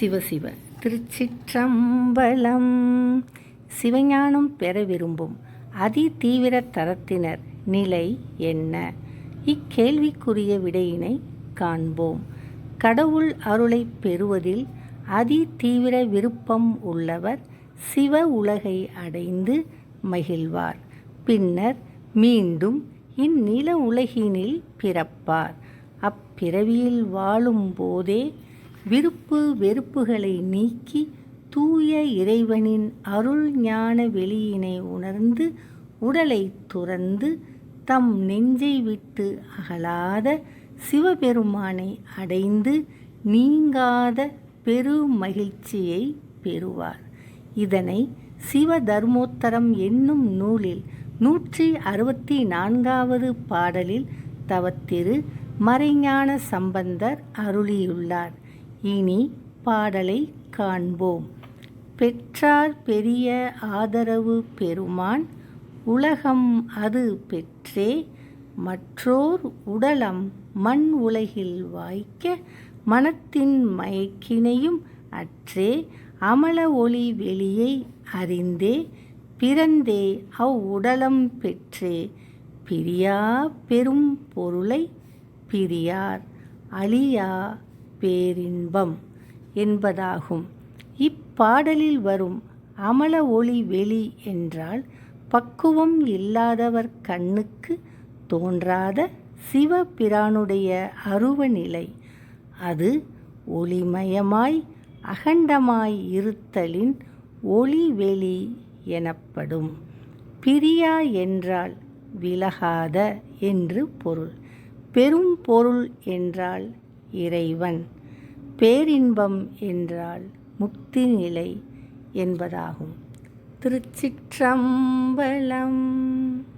சிவசிவ. திருச்சிற்றம்பலம். சிவஞானம் பெற விரும்பும் அதி தீவிர தரத்தினர் நிலை என்ன? இக்கேள்விக்குரிய விடையினை காண்போம். கடவுள் அருளை பெறுவதில் அதி தீவிர விருப்பம் உள்ளவர் சிவ உலகை அடைந்து மகிழ்வார். பின்னர் மீண்டும் இந்நில உலகினில் பிறப்பார். அப்பிறவியில் வாழும் போதே விருப்பு வெறுப்புகளை நீக்கி தூய இறைவனின் அருள் ஞான வெளியினை உணர்ந்து உடலை துறந்து தம் நெஞ்சை விட்டு அகலாத சிவபெருமானை அடைந்து நீங்காத பெரு மகிழ்ச்சியை பெறுவார். இதனை சிவ தர்மோத்தரம் என்னும் நூலில் நூற்றி அறுபத்தி நான்காவது பாடலில் தவத்திரு மறைஞான சம்பந்தர் அருளியுள்ளார். இனி பாடலை காண்போம். பெற்றார் பெரிய ஆதரவு பெருமான் உலகம் அது பெற்றே மற்றோர் உடலம் மண் உலகில் வாய்க்க மனத்தின் மயக்கினையும் அற்றே அமல ஒளி வெளியை அறிந்தே பிறந்தே அவ்வுடலம் பெற்றே பிரியா பெரும் பொருளை பிரியார் அழியா பேரின்பம் என்பதாகும். இப்பாடலில் வரும் அமல ஒளி வெளி என்றால் பக்குவம் இல்லாதவர் கண்ணுக்கு தோன்றாத சிவபிரானுடைய அருவநிலை. அது ஒளிமயமாய் அகண்டமாய் இருத்தலின் ஒளிவெளி எனப்படும். பிரியா என்றால் விலகாத என்று பொருள். பெரும் பொருள் என்றால் இறைவன். பேரின்பம் என்றால் முக்தி நிலை என்பதாகும். திருச்சிற்றம்பலம்